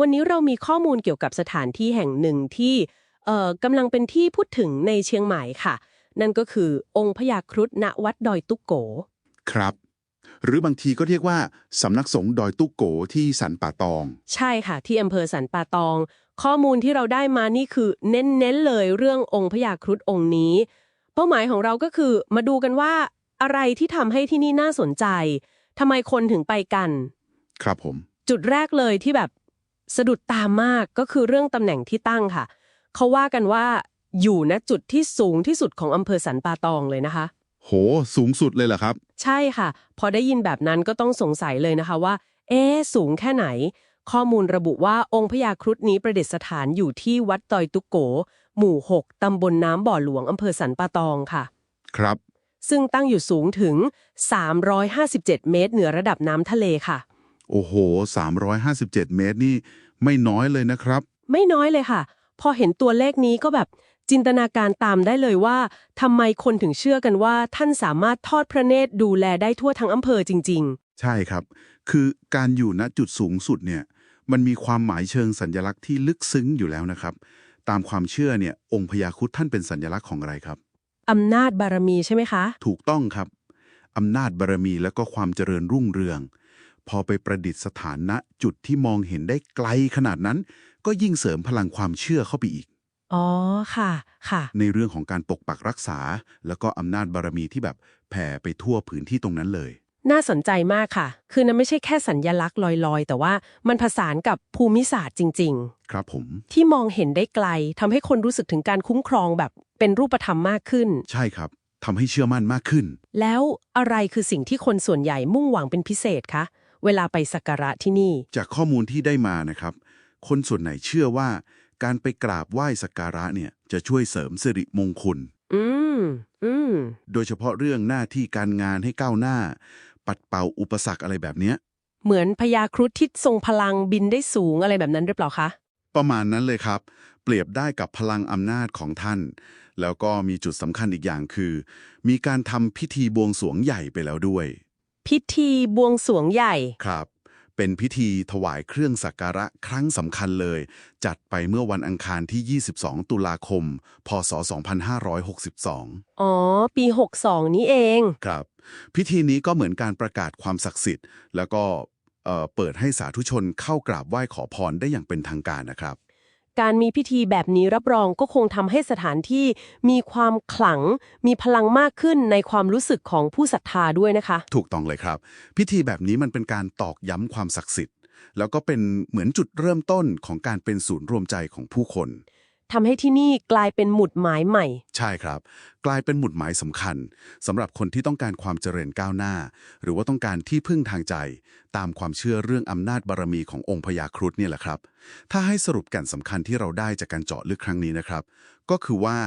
วันนี้เรามีข้อมูลเกี่ยวกับสถานที่แห่งหนึ่งที่เอ่อกำลังเป็นที่พูดถึงในเชียงใหม่ค่ะ นั่นก็คือองค์พญาครุฑณวัดดอยตุกโก ครับ หรือบางทีก็เรียกว่าสำนักสงฆ์ดอยตุกโกที่สันป่าตอง ใช่ค่ะ ที่อำเภอสันป่าตอง ข้อมูลที่เราได้มานี่คือเน้นๆเลยเรื่ององค์พญาครุฑองค์นี้ เป้าหมายของเราก็คือมาดูกันว่าอะไรที่ทำให้ที่นี่น่าสนใจทำไมคนถึงไปกัน ครับผม จุดแรกเลยที่แบบ สะดุดตามมากก็คือเรื่องตำแหน่งที่ตั้งค่ะ เขาว่ากันว่าอยู่ณจุดที่สูงที่สุดของอำเภอสันป่าตองเลยนะคะ โห สูงสุดเลยเหรอครับ ใช่ค่ะ พอได้ยินแบบนั้นก็ต้องสงสัยเลยนะคะว่า เอ๊ะสูงแค่ไหน ข้อมูลระบุว่าองค์พญาครุฑนี้ประดิษฐานอยู่ที่วัดดอยตุกโก หมู่ 6 ตำบลน้ำบ่อหลวงอำเภอสันป่าตองค่ะ ครับ ซึ่งตั้งอยู่สูงถึง 357 เมตรเหนือระดับน้ำทะเลค่ะ โอ้โห 357 เมตรนี่ไม่น้อยเลยนะครับ ไม่น้อยเลยค่ะ พอเห็นตัวเลขนี้ก็แบบจินตนาการตามได้เลยว่าทำไมคนถึงเชื่อกันว่า ท่านสามารถทอดพระเนตรดูแลได้ทั่วทั้งอำเภอจริงใช่ครับ คือการอยู่ณจุดสูงสุดเนี่ยมันมีความหมายเชิงสัญลักษณ์ที่ลึกซึ้งอยู่แล้วนะครับ ตามความเชื่อเนี่ยองค์พญาครุฑท่านเป็นสัญลักษณ์ของอะไรครับๆอำนาจบารมีใช่ไหมคะ ถูกต้องครับอำนาจบารมีและก็ความเจริญรุ่งเรือง พอไปประดิษฐานณจุดที่มองเห็นได้ไกลขนาดนั้น ก็ยิ่งเสริมพลังความเชื่อเข้าไปอีก อ๋อ ค่ะ ค่ะ ในเรื่องของการปกปักรักษา แล้วก็อำนาจบารมีที่แบบแผ่ไปทั่วพื้นที่ตรงนั้นเลย น่าสนใจมากค่ะ คือนั่นไม่ใช่แค่สัญญลักษณ์ลอยๆ แต่ว่ามันผสานกับภูมิศาสตร์จริง ครับผม ๆ ที่มองเห็นได้ไกลทำให้คนรู้สึกถึงการคุ้มครองแบบเป็นรูปธรรมมากขึ้น ใช่ครับทำให้เชื่อมั่นมากขึ้น แล้วอะไรคือสิ่งที่คนส่วนใหญ่มุ่งหวังเป็นพิเศษคะ เวลาไปสักการะที่นี่ จากข้อมูลที่ได้มานะครับ คนส่วนไหนเชื่อว่า การไปกราบไหว้สักการะเนี่ยจะช่วยเสริมสิริมงคล อืม อืม โดยเฉพาะเรื่องหน้าที่การงานให้ก้าวหน้า ปัดเป่าอุปสรรคอะไรแบบเนี้ย เหมือนพญาครุฑที่ทรงพลังบินได้สูงอะไรแบบนั้นหรือเปล่าคะ ประมาณนั้นเลยครับ เปรียบได้กับพลังอำนาจของท่าน แล้วก็มีจุดสำคัญอีกอย่างคือ มีการทำพิธีบวงสรวงใหญ่ไปแล้วด้วย พิธีบวงสรวงใหญ่ ครับ เป็นพิธีถวายเครื่องสักการะครั้งสำคัญเลย จัดไปเมื่อวันอังคารที่ 22 ตุลาคม พศ 2562 อ๋อ ปี 62 นี้เอง ครับ พิธีนี้ก็เหมือนการประกาศความศักดิ์สิทธิ์ แล้วก็เอ่อเปิดให้สาธุชนเข้ากราบไหว้ขอพรได้อย่างเป็นทางการนะครับ การมีพิธีแบบนี้รับรองก็คงทำให้สถานที่มีความขลัง มีพลังมากขึ้นในความรู้สึกของผู้ศรัทธาด้วยนะคะ ถูกต้องเลยครับ พิธีแบบนี้มันเป็นการตอกย้ำความศักดิ์สิทธิ์ แล้วก็เป็นเหมือนจุดเริ่มต้นของการเป็นศูนย์รวมใจของผู้คน ทำให้ที่นี่กลายเป็นหมุดหมายใหม่ ใช่ครับ กลายเป็นหมุดหมายสำคัญสำหรับคนที่ต้องการความเจริญก้าวหน้า หรือว่าต้องการที่พึ่งทางใจ ตามความเชื่อเรื่องอำนาจบารมีขององค์พญาครุฑเนี่ยแหละครับ ถ้าให้สรุปแก่นสำคัญที่เราได้จากการเจาะลึกครั้งนี้นะครับ ก็คือว่า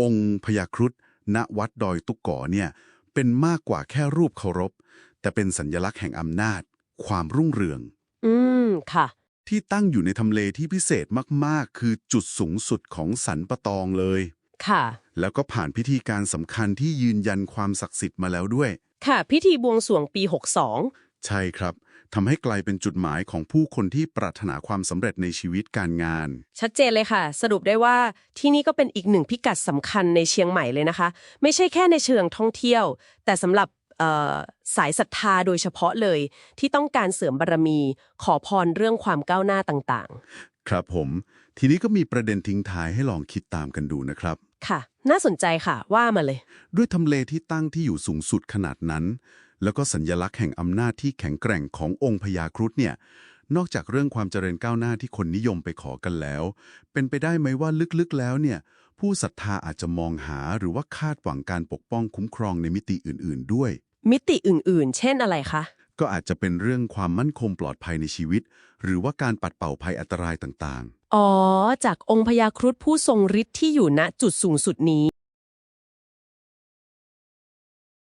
องค์พญาครุฑณวัดดอยตุกก่อเนี่ยเป็นมากกว่าแค่รูปเคารพ แต่เป็นสัญญลักษณ์แห่งอำนาจ ความรุ่งเรือง อืมค่ะ ที่ตั้งอยู่ในทำเลที่พิเศษมากๆ คือจุดสูงสุดของสันปะตองเลย ค่ะ แล้วก็ผ่านพิธีการสำคัญที่ยืนยันความศักดิ์สิทธิ์มาแล้วด้วย ค่ะ พิธีบวงสรวงปีใช่ครับทำให้กลายเป็นจุดหมายของผู้คนที่ปรารถนาความสำเร็จในชีวิตการงาน62ชัดเจนเลยค่ะ สรุปได้ว่าที่นี่ก็เป็นอีกหนึ่งพิกัดสำคัญในเชียงใหม่เลยนะคะ ไม่ใช่แค่ในเชิงท่องเที่ยว แต่สำหรับเอ่อ สายศรัทธาโดยเฉพาะเลย ที่ต้องการเสริมบารมี ขอพรเรื่องความก้าวหน้าต่างครับผม ทีนี้ก็มีประเด็นทิ้งท้ายให้ลองคิดตามกันดูนะครับๆค่ะ น่าสนใจค่ะว่ามาเลย ด้วยทำเลที่ตั้งที่อยู่สูงสุดขนาดนั้น แล้วก็สัญญลักษณ์แห่งอำนาจที่แข็งแกร่งขององค์พญาครุฑเนี่ยนอกจากเรื่องความเจริญก้าวหน้าที่คนนิยมไปขอกันแล้ว เป็นไปได้ไหมว่าลึกๆแล้วเนี่ย ผู้ศรัทธาอาจจะมองหาหรือว่าคาดหวังการปกป้องคุ้มครองในมิติอื่น ๆ ด้วย มิติอื่นๆ เช่นอะไรคะ ก็อาจจะเป็นเรื่องความมั่นคงปลอดภัยในชีวิต หรือว่าการปัดเป่าภัยอันตรายต่างอ๋อ จากองค์พญาครุฑผู้ทรงฤทธิ์ที่อยู่ณจุดสูงสุดนี้